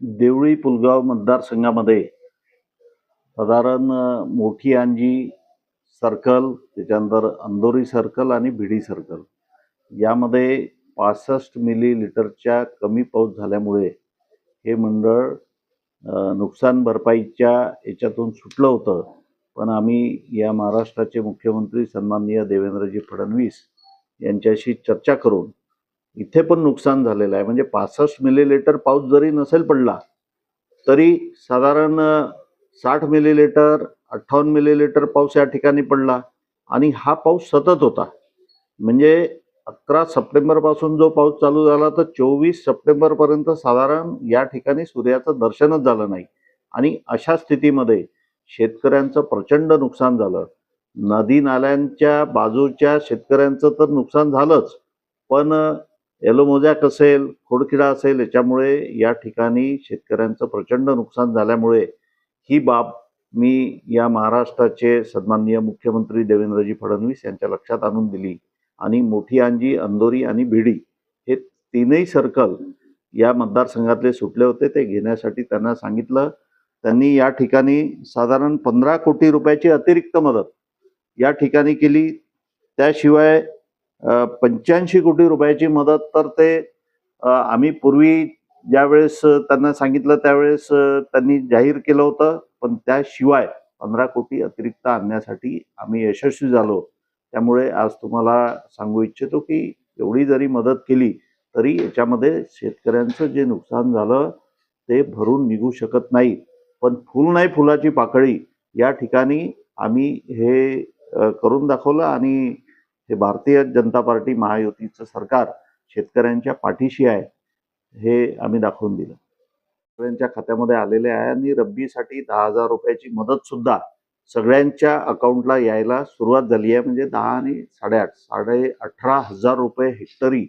देवळी पुलगाव मतदारसंघामध्ये साधारण मोठी अंजी सर्कल त्याच्यानंतर अंदोरी सर्कल आणि भिडी सर्कल. यामध्ये पासष्ट मिली लिटरच्या कमी पाऊस झाल्यामुळे हे मंडळ नुकसान भरपाईच्या याच्यातून सुटलं होतं. पण आम्ही या महाराष्ट्राचे मुख्यमंत्री सन्माननीय देवेंद्रजी फडणवीस यांच्याशी चर्चा करून इथे पण नुकसान झालेलं आहे. म्हणजे पासष्ट मिलीलिटर पाऊस जरी नसेल पडला तरी साधारण साठ मिलीलिटर अठ्ठावन्न मिलीलिटर पाऊस या ठिकाणी पडला आणि हा पाऊस सतत होता. म्हणजे अकरा सप्टेंबरपासून जो पाऊस चालू झाला तर चोवीस सप्टेंबरपर्यंत साधारण या ठिकाणी सूर्याचं दर्शनच झालं नाही. आणि अशा स्थितीमध्ये शेतकऱ्यांचं प्रचंड नुकसान झालं. नदी नाल्यांच्या बाजूच्या शेतकऱ्यांचं तर नुकसान झालंच पण एलोमोजॅक असेल खोडकिडा असेल याच्यामुळे या ठिकाणी शेतकऱ्यांचं प्रचंड नुकसान झाल्यामुळे ही बाब मी या महाराष्ट्राचे सन्माननीय मुख्यमंत्री देवेंद्रजी फडणवीस यांच्या लक्षात आणून दिली. आणि मोठी अंजी अंदोरी आणि भिडी हे तीनही सर्कल या मतदारसंघातले सुटले होते ते घेण्यासाठी त्यांना सांगितलं. त्यांनी या ठिकाणी साधारण पंधरा कोटी रुपयाची अतिरिक्त मदत या ठिकाणी केली. त्याशिवाय पंच्याऐंशी कोटी रुपयाची मदत तर ते आम्ही पूर्वी ज्यावेळेस त्यांना सांगितलं त्यावेळेस त्यांनी जाहीर केलं होतं. पण त्याशिवाय पंधरा कोटी अतिरिक्त आणण्यासाठी आम्ही यशस्वी झालो. त्यामुळे आज तुम्हाला सांगू इच्छितो की एवढी जरी मदत केली तरी याच्यामध्ये शेतकऱ्यांचं जे नुकसान झालं ते भरून निघू शकत नाही. पण फुल नाही फुलाची पाकळी या ठिकाणी आम्ही हे करून दाखवलं आणि हे भारतीय जनता पार्टी महायुतीचं सरकार शेतकऱ्यांच्या पाठीशी आहे हे आम्ही दाखवून दिलं. शेतकऱ्यांच्या खात्यामध्ये आलेले आहे आणि रब्बीसाठी दहा हजार रुपयाची मदत सुद्धा सगळ्यांच्या अकाउंटला यायला सुरुवात झाली आहे. म्हणजे दहा आणि साडेआठ साडे अठरा हजार रुपये हेक्टरी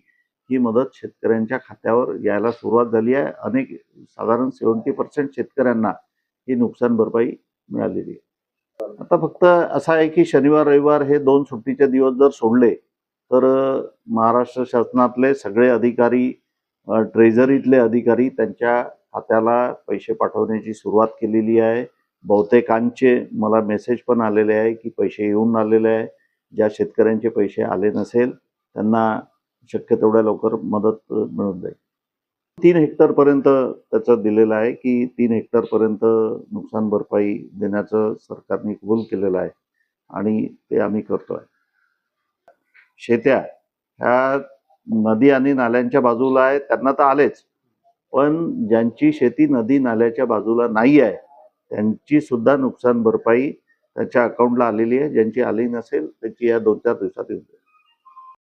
ही मदत शेतकऱ्यांच्या खात्यावर यायला सुरुवात झाली आहे. अनेक साधारण सेवन्टी पर्सेंट शेतकऱ्यांना ही नुकसान भरपाई मिळालेली आहे. आता फक्त असं आहे की शनिवार रविवार हे दोन सुट्टीचे दिवस जर सोडले तर महाराष्ट्र शासनातले सगळे अधिकारी ट्रेझरीतले अधिकारी त्यांच्या खात्याला पैसे पाठवण्याची सुरुवात केलेली आहे. बहुतेकांचे मला मेसेज पण आलेले आहे की पैसे येऊन आलेले आहे. ज्या शेतकऱ्यांचे पैसे आले नसेल त्यांना शक्य तेवढ्या लवकर मदत मिळून जाईल. तीन हेक्टर पर्यंत त्याचं दिलेलं आहे की तीन हेक्टर पर्यंत नुकसान भरपाई देण्याचं सरकारने कबूल केलेलं आहे आणि ते आम्ही करतोय. शेत्या ह्या नदी आणि नाल्यांच्या बाजूला आहे त्यांना तर आलेच. पण ज्यांची शेती नदी नाल्याच्या बाजूला नाही आहे त्यांची सुद्धा नुकसान भरपाई त्याच्या अकाउंटला आलेली आहे. ज्यांची आली नसेल त्याची या दोन चार दिवसात येऊन जाईल.